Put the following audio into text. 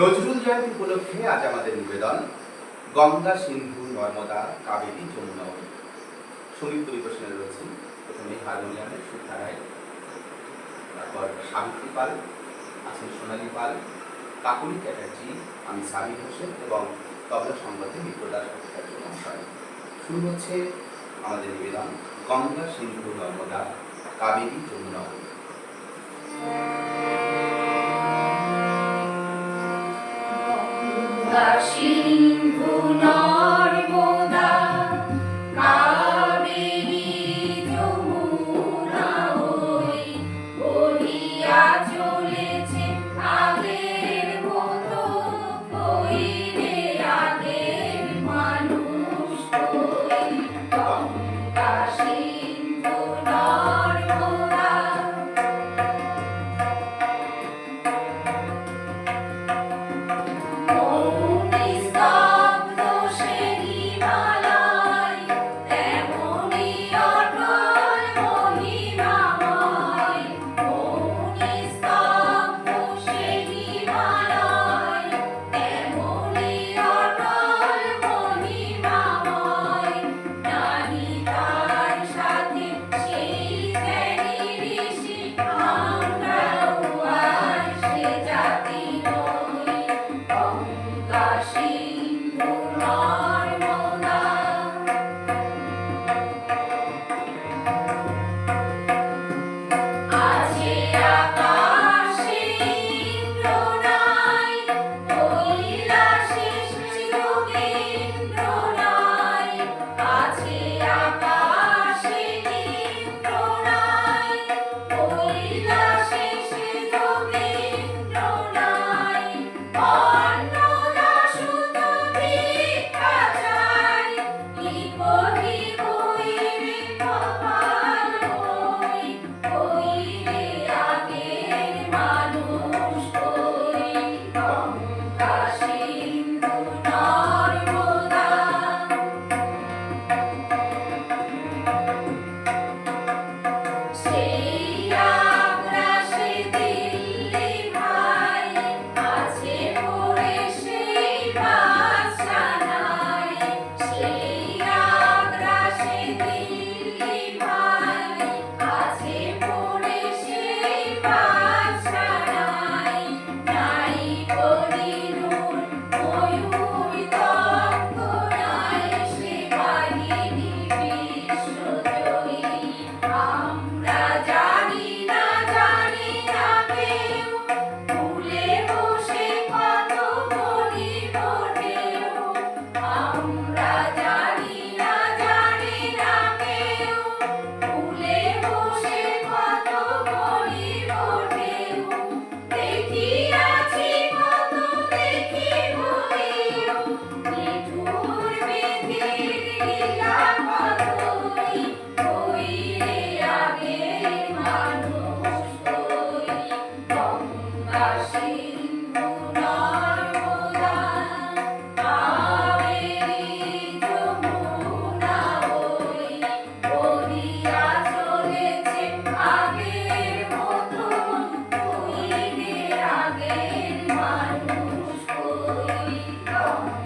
নজরুল জয়ন্তী উপলক্ষে আজ আমাদের নিবেদন, গঙ্গা সিন্ধু নর্মদা কাবেরী যমুনা সংগীত পরিবেশনে রয়েছে। প্রথমে হারমোনিয়ামের সুখা রায়, তারপর সাবিত্রী পাল, আছেন সোনালী পাল, কাকুলি চ্যাটার্জি, আমি সাবির হোসেন এবং তবলা সংবাদে বিপ্রদাস ভট্টাচার্য মহাশয়। শুরু হচ্ছে আমাদের নিবেদন, গঙ্গা সিন্ধু Narmada Kaveri Jamuna Thank you. Singh 아 네.